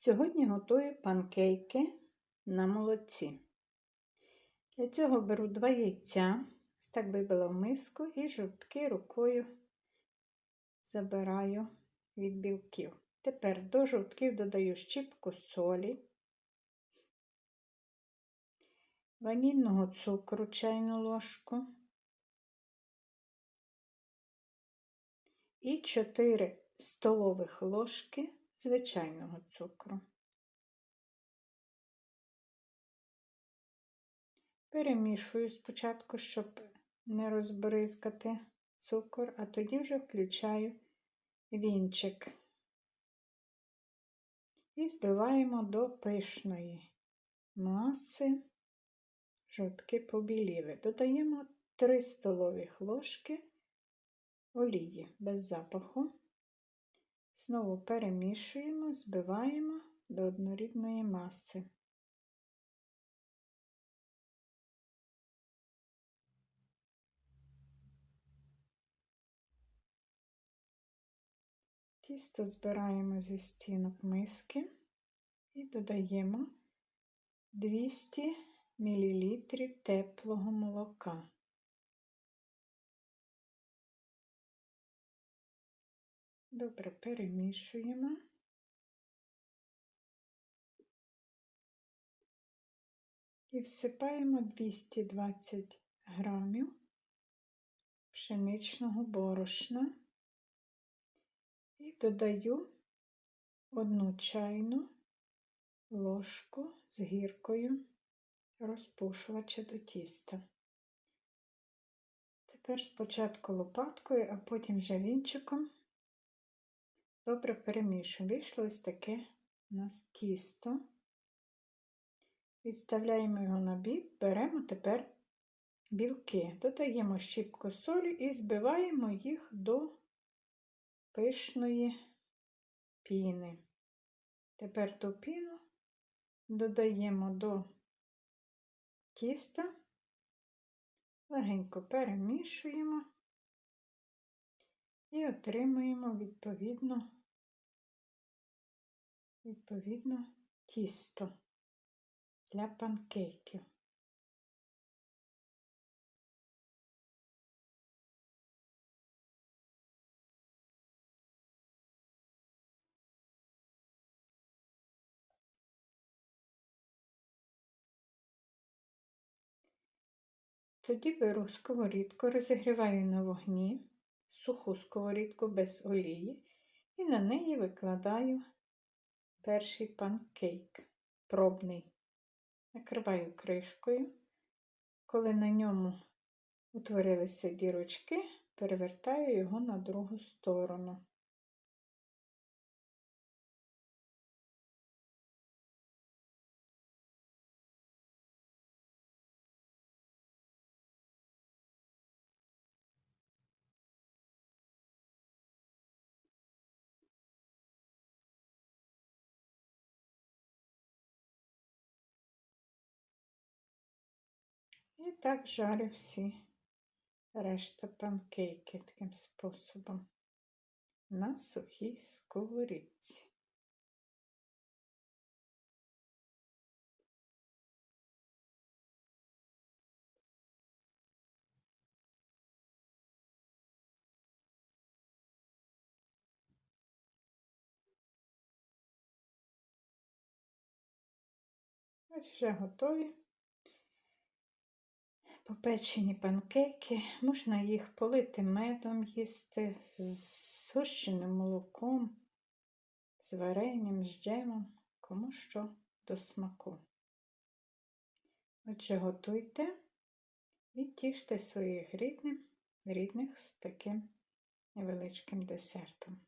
Сьогодні готую панкейки на молоці. Для цього беру два яйця, так вибила в миску і жовтки рукою забираю від білків. Тепер до жовтків додаю щіпку солі, ванільного цукру чайну ложку і 4 столових ложки звичайного цукру. Перемішую спочатку, щоб не розбризкати цукор, а тоді вже включаю вінчик і збиваємо до пишної маси, жовтки побіліли. Додаємо 3 столові ложки олії без запаху. Знову перемішуємо, збиваємо до однорідної маси. Тісто збираємо зі стінок миски і додаємо 200 мл теплого молока. Добре перемішуємо. І всипаємо 220 грамів пшеничного борошна і додаю одну чайну ложку з гіркою розпушувача до тіста. Тепер спочатку лопаткою, а потім вже вінчиком добре перемішуємо. Вийшло ось таке у нас тісто. Відставляємо його на бік, беремо тепер білки, додаємо щіпку солі і збиваємо їх до пишної піни. Тепер ту піну додаємо до тіста, легенько перемішуємо і отримуємо відповідно, відповідно тісто для панкейків. Тоді беру сковорідку, розігріваю на вогні суху сковорідку без олії і на неї викладаю перший панкейк пробний. Накриваю кришкою. Коли на ньому утворилися дірочки, перевертаю його на другу сторону. І так жарю всі решта панкейки таким способом на сухій сковорідці. Ось вже готові попечені панкейки, можна їх полити медом їсти, з сущеним молоком, з варенням, з джемом, кому що до смаку. Отже, готуйте і тіште своїх рідних, рідних з таким невеличким десертом.